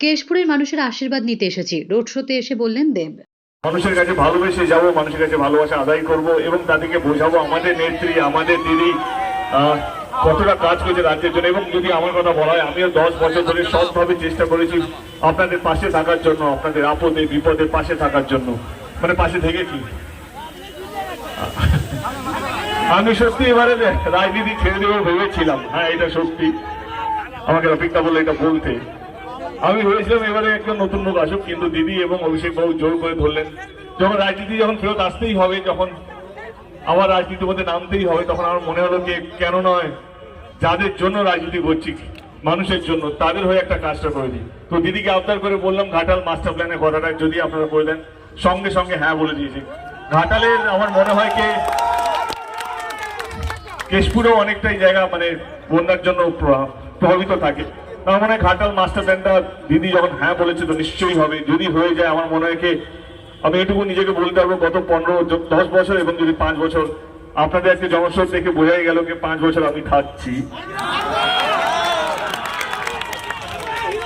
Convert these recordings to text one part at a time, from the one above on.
কেশপুরের মানুষের আশীর্বাদ নিতে এসেছি। রোড শোতে এসে বললেন দেব। মানুষের কাছে ভালোবেসে যাব, মানুষের কাছে ভালোবাসা আদায় করব এবং তাদেরকে বোঝাবো আমাদের নেত্রী, আমাদের দিদি কতটা কাজ করেছে রাজ্যের জন্য। এবং যদি আমার কথা বলা হয়, আমিও দশ বছর ধরে সবভাবে চেষ্টা করেছি আপনাদের পাশে থাকার জন্য, আপনাদের আপদে, বিপদে পাশে থাকার জন্য। মানে পাশে থেকেছি আমি সত্যি এবারে রাজনীতি ছেড়ে দেবো ভেবেছিলাম। হ্যাঁ এটা সত্যি। আমাকে অপেক্ষা বলে এটা বলতে। আমি ভেবেছিলাম এবারে একটা নতুন লোক আসুক, কিন্তু দিদি এবং অভিষেক বাবু জোর করে ধরলেন। যখন রাজনীতি যখন ফেরত আসতেই হবে, যখন আমার রাজনীতির মধ্যে নামতেই হবে, তখন আমার মনে হলো যে কেন নয়, যাদের জন্য রাজনীতি করছি, মানুষের জন্য, তাদের হয়ে একটা কাজটা করে দিই। তো দিদিকে আবদার করে বললাম, ঘাটাল মাস্টার প্ল্যানের কথাটা যদি আপনারা করে দেন, সঙ্গে সঙ্গে হ্যাঁ বলে দিয়েছি। ঘাটালের আমার মনে হয় কি কেশপুরেও অনেকটাই জায়গা মানে বন্যার জন্য প্র- প্রভাবিত থাকে। আমার মনে হয় ঘাটাল মাস্টার প্ল্যানটা দিদি যখন হ্যাঁ বলেছে তো নিশ্চয়ই হবে। যদি হয়ে যায়, আমার মনে হয় আমি এটুকু নিজেকে বলতে পারব, গত পনেরো, দশ বছর এবং যদি পাঁচ বছর আপনাদের আজকে জনস্রোত দেখে বোঝাই গেল যে পাঁচ বছর আমি খাচ্ছি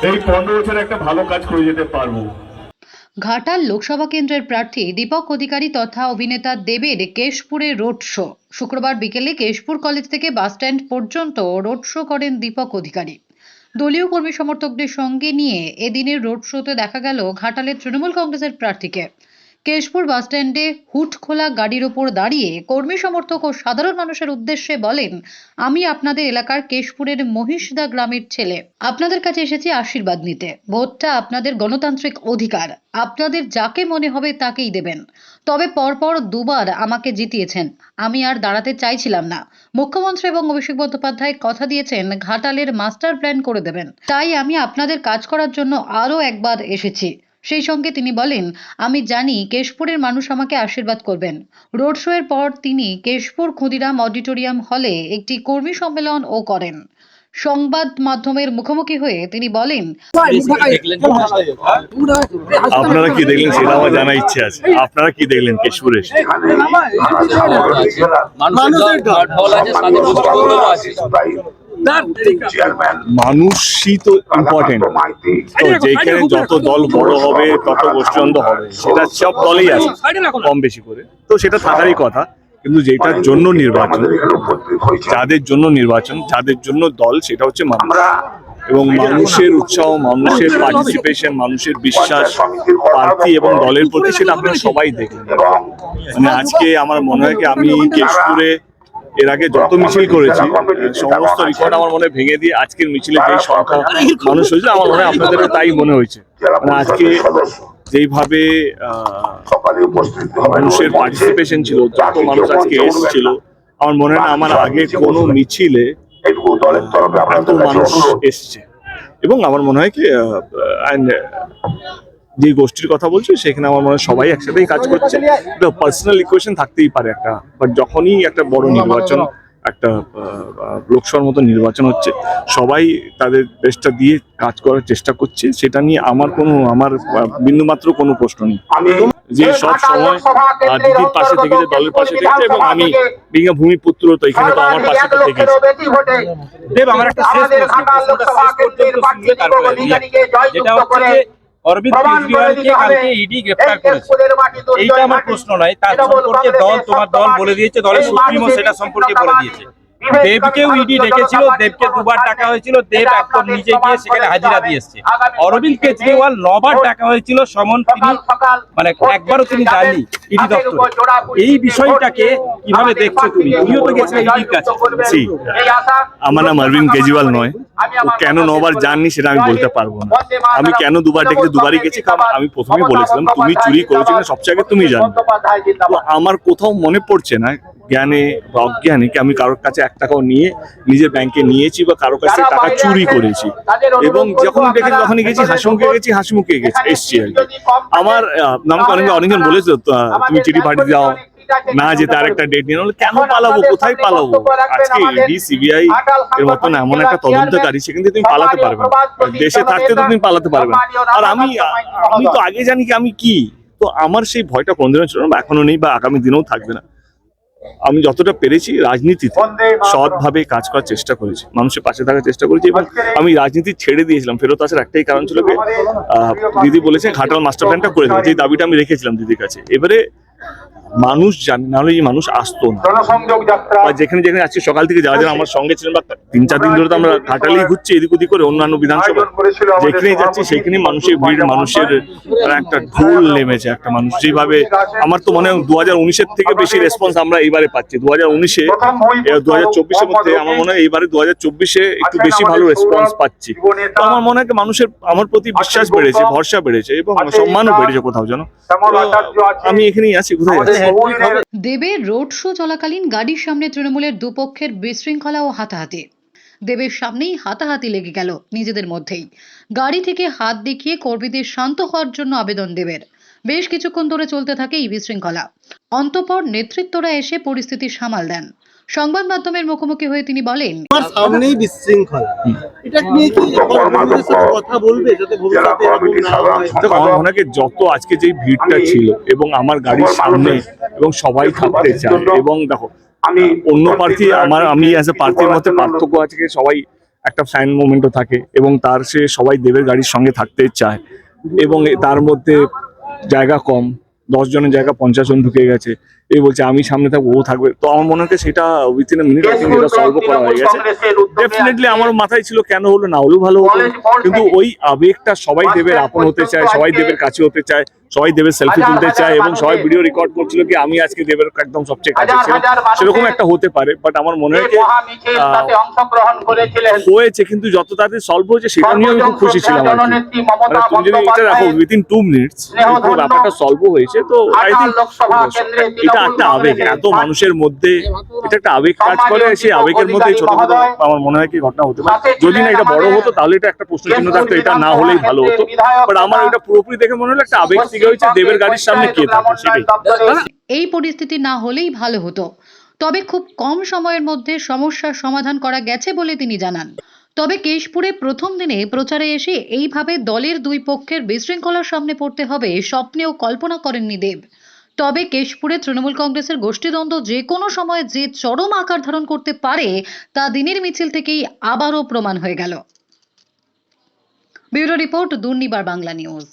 এই পনেরো বছর একটা ভালো কাজ করে যেতে পারব। ঘাটাল লোকসভা কেন্দ্রের প্রার্থী দীপক অধিকারী তথা অভিনেতা দেবের কেশপুরে রোড শো। শুক্রবার বিকেলে কেশপুর কলেজ থেকে বাসস্ট্যান্ড পর্যন্ত রোড শো করেন দীপক অধিকারী। দলীয় কর্মী সমর্থকদের সঙ্গে নিয়ে এদিনের রোড শোতে দেখা গেল ঘাটালের তৃণমূল কংগ্রেসের প্রার্থীকে। কেশপুর বাসস্ট্যান্ডে হুট খোলা গাড়ির ওপর দাঁড়িয়ে কর্মী সমর্থক ও সাধারণ মানুষের উদ্দেশ্যে বলেন, আমি আপনাদের এলাকার কেশপুরের মহিষদা গ্রামের ছেলে। আপনাদের কাছে এসেছি আশীর্বাদ নিতে। ভোটটা আপনাদের গণতান্ত্রিক অধিকার। আপনাদের যাকে মনে হবে তাকেই দেবেন। তবে পরপর দুবার আমাকে জিতিয়েছেন। আমি আর দাঁড়াতে চাইছিলাম না। মুখ্যমন্ত্রী এবং অভিষেক বন্দ্যোপাধ্যায় কথা দিয়েছেন, ঘাটালের মাস্টার প্ল্যান করে দেবেন। তাই আমি আপনাদের কাজ করার জন্য আরও একবার এসেছি। সেই সঙ্গে তিনি বলেন আমি জানি কেশপুরের মানুষ আমাকে আশীর্বাদ করবেন। রোড শো এর পর তিনি কেশপুর ক্ষুদিরাম অডিটোরিয়াম হলে একটি কর্মী সম্মেলন ও করেন। সংবাদ মাধ্যমের মুখোমুখি হয়ে তিনি বলেন আপনারা কি দেখলেন? সেটা আমার জানা ইচ্ছে আছে। আপনারা কি দেখলেন কেশপুরে? মানুষের মানুষই তো ইম্পর্টেন্ট তো যেখানে যত দল বড় হবে তত গোষ্ঠীদ্বন্দ্ব হবে। সেটা সব দলেই আছে কম বেশি করে। তো সেটা থাকারই কথা কিন্তু যেটার জন্য নির্বাচন যাদের জন্য নির্বাচন যাদের জন্য দল সেটা হচ্ছে মানুষ। এবং মানুষের উৎসাহ মানুষের পার্টিসিপেশন মানুষের বিশ্বাস প্রার্থী এবং দলের প্রতি সেটা আপনারা সবাই দেখলেন মানে আজকে আমার মনে হয় কি আমি কেশপুরে এর আগে যত মিছিল করেছি, সমস্ত রেকর্ড আমার মনে ভেঙে দিয়ে আজকের মিছিলে যে সংখ্যা মানুষ হয়েছে, আমার মনে হয় তাই মনে হয়েছে। মানে আজকে যেইভাবে মানুষের পার্টিসিপেশন ছিল, যত মানুষ আজকে এসেছিল, আমার মনে হয় আমার আগে কোনো মিছিলে এত মানুষ এসছে। এবং আমার মনে হয় কি যে গোষ্ঠীর কথা বলছি সেখানে আমার মনে হয় সবাই একসাথেই কাজ করছে। পার্সোনাল ইকুয়েশন থাকতেই পারে একটা বাট যখনই একটা বড় নির্বাচন একটা লোকসভার মতো নির্বাচন হচ্ছে সবাই তাদের বেস্টটা দিয়ে কাজ করার চেষ্টা করছে সেটা নিয়ে আমার কোনো আমার বিন্দুমাত্র কোনো প্রশ্ন নেই। যে সব সময় দিদির পাশে থেকেছে দলের পাশে থেকেছে এবং আমি বিঘা ভূমিপুত্র তো এখানে তো আমার পাশে তো থেকেছে দেব আমার একটা শেষ প্রশ্ন শেষ পর্যন্ত শুনলে তারপরে যেটা হচ্ছে যে অরবিন্দ কেজরিওয়ালকে কালকে ইডি গ্রেফতার করেছে। এইটা আমার প্রশ্ন নয়। তার সম্পর্কে দল তোমার দল বলে দিয়েছে দলের সুপ্রিমো সেটা সম্পর্কে বলে দিয়েছে। দেবকেও ইডি ডেকেছিল দেবকে দুবার ডাকা হয়েছিল দেব একদম নিজে গিয়ে সেখানে হাজিরা দিয়ে এসছে অরবিন্দ কেজরিওয়াল নবার ডাকা হয়েছিল সমন তিনি। মানে একবারও তিনি যাননি ইডি দপ্তরে। এই বিষয়টাকে কীভাবে দেখছ তুমি? তুমিও তো গেছিলে ইডির কাছে। আমার নাম অরবিন্দ কেজরিওয়াল নয়। ও কেন নবার যাননি সেটা আমি বলতে পারব না। আমি কেন দুবার ডেকেছি দুবারই গেছি কারণ আমি প্রথমেই বলেছিলাম তুমি চুরি করেছ সবচেয়ে আগে তুমি জানো। তো আমার কোথাও মনে পড়ছে না জ্ঞানে বা অজ্ঞানে কি আমি কারোর কাছে এক টাকাও নিয়ে নিজের ব্যাংকে নিয়েছি বা কারোর কাছে টাকা চুরি করেছি? এবং যখন দেখেছি, তখনই গেছি হাসিমুখে গেছি হাসিমুখে গেছি, এসছি আর কি। আমার আমাকে অনেকে, অনেকজন বলেছে তুমি চিঠি পাঠিয়ে দাও, না যেতে আরেকটা ডেট নিয়ে নাহলে কেন পালাবো? কোথায় পালাবো? আজকে ইডি সিবিআই এর মতন এমন একটা তদন্তকারী, সেখান থেকে তুমি পালাতে পারবে না। দেশে থাকতে তো তুমি পালাতে পারবে না। আর আমি আমি তো আগে জানি কি, আমি কি? তো আমার সেই ভয়টা কোনদিনও ছিল না এখনও নেই, বা আগামী দিনেও থাকবে না। আমি যতটা পেরেছি রাজনীতিতে সৎভাবে কাজ করার চেষ্টা করেছি। মানুষের পাশে থাকার চেষ্টা করেছি এবং আমি রাজনীতি ছেড়ে দিয়েছিলাম। ফেরত আসার একটাই কারণ ছিল দিদি বলেছে ঘাটাল মাস্টার প্ল্যানটা করে দেবে। যে দাবিটা আমি রেখেছিলাম দিদির কাছে। এবারে মানুষ জানে নাহলে এই মানুষ আসতো না। আর যেখানে যেখানে আজকে সকাল থেকে যারা যারা আমার সঙ্গে ছিলেন বা তিন চার দিন ধরে তো আমরা ঘাটালেই ঘুরছি এদিক ওদিক করে অন্যান্য বিধানসভা। যেখানেই যাচ্ছি সেখানে মানুষের ভিড় মানুষের একটা ঢোল নেমেছে একটা মানুষ। যেভাবে আমার তো মনে হয় দু হাজার উনিশের থেকে বেশি রেসপন্স আমরা এইবারে পাচ্ছি। দু হাজার উনিশে দু হাজার চব্বিশের মধ্যে আমার মনে হয় এইবারে দু হাজার চব্বিশে একটু বেশি ভালো রেসপন্স পাচ্ছি। তো আমার মনে হয় মানুষের আমার প্রতি বিশ্বাস বেড়েছে ভরসা বেড়েছে এবং সম্মানও বেড়েছে কোথাও যেন। আমি এখানেই আছি কোথায় যাচ্ছি দেবের রোড শো চলাকালীন গাড়ির সামনে তৃণমূলের দুপক্ষের বিশৃঙ্খলা ও হাতাহাতি। দেবের সামনেই হাতাহাতি লেগে গেল নিজেদের মধ্যেই। গাড়ি থেকে হাত দেখিয়ে কর্মীদের শান্ত হওয়ার জন্য আবেদন দেবের। বেশ কিছুক্ষণ ধরে চলতে থাকে এই বিশৃঙ্খলা। অন্তপর নেতৃত্বরা এসে পরিস্থিতি সামাল দেন। সংবাদ মাধ্যমের মুখোমুখি হয়ে তিনি বলেন আমার সামনেই বিশৃঙ্খলা। এটা নিয়ে কি কথা বলবে যাতে ভবিষ্যতে এরকম না হয়? হয় যত আজকে যেই ভিড়টা ছিল এবং আমার গাড়ির সামনে এবং সবাই থাকতে চায় এবং দেখো আমি অন্য প্রার্থী আমার আমি অ্যাজ এ প্রার্থীর মধ্যে পার্থক্য আছে সবাই একটা ফ্যান মোমেন্টও থাকে এবং তার সে সবাই দেবের গাড়ির সঙ্গে থাকতে চায় এবং তার মধ্যে জায়গা কম দশ জনের জায়গা পঞ্চাশ জন ঢুকে গেছে। এই বলছে আমি সামনে থাকব ও থাকবে। তো আমার মনে হয় সেটা উইথিন এ মিনিট এটা সলভ করা হয়ে গেছে। ডেফিনেটলি আমার মাথায় ছিল কেন হলো না হলেও ভালো হতো। কিন্তু ওই আবেগটা সবাই দেবের আপন হতে চায় সবাই দেবের কাছে হতে চায় সবাই দেবের সেলফি তুলতে চায় এবং সবাই ভিডিও রেকর্ড করছিল কি আমি আজকে দেবের একদম সবচেয়ে কাছে ছিলাম সেরকম একটা হতে পারে বাট আমার মনে হয় হয়েছে কিন্তু যত তাড়াতাড়ি সলভ হয়েছে সেটা নিয়ে আমি খুব খুশি ছিলাম মানে তুমি যদি এটা বন্দ্যোপাধ্যায় উইদিন টু মিনিটস পুরো ব্যাপারটা সলভ হয়েছে তো আই থিঙ্ক এটা একটা আবেগ এত মানুষের মধ্যে এটা একটা আবেগ কাজ করে সেই আবেগের মধ্যে ছোট ছোট আমার মনে হয় কি ঘটনা হতে পারে। যদি না এটা বড় হতো তাহলে এটা একটা প্রশ্ন চিহ্ন থাকতো এটা না হলেই ভালো হতো। বাট আমার এটা পুরোপুরি দেখে মনে হলো একটা আবেগ থেকে হয়েছে দেবের গাড়ির সামনে কে থাকে সেটাই। এই পরিস্থিতি না হলেই ভালো হতো। তবে খুব কম সময়ের মধ্যে সমস্যার সমাধান করা গেছে বলে তিনি জানান। তবে কেশপুরে প্রথম দিনে প্রচারে এসে এইভাবে দলের দুই পক্ষের বিশৃঙ্খলার সামনে পড়তে হবে স্বপ্নেও কল্পনা করেননি দেব। তবে কেশপুরে তৃণমূল কংগ্রেসের গোষ্ঠীদ্বন্দ্ব যে কোনো সময় যে চরম আকার ধারণ করতে পারে, তা দিনের মিছিল থেকেই আবারও প্রমাণ হয়ে গেল। Bureau report Durnibar Bangla news.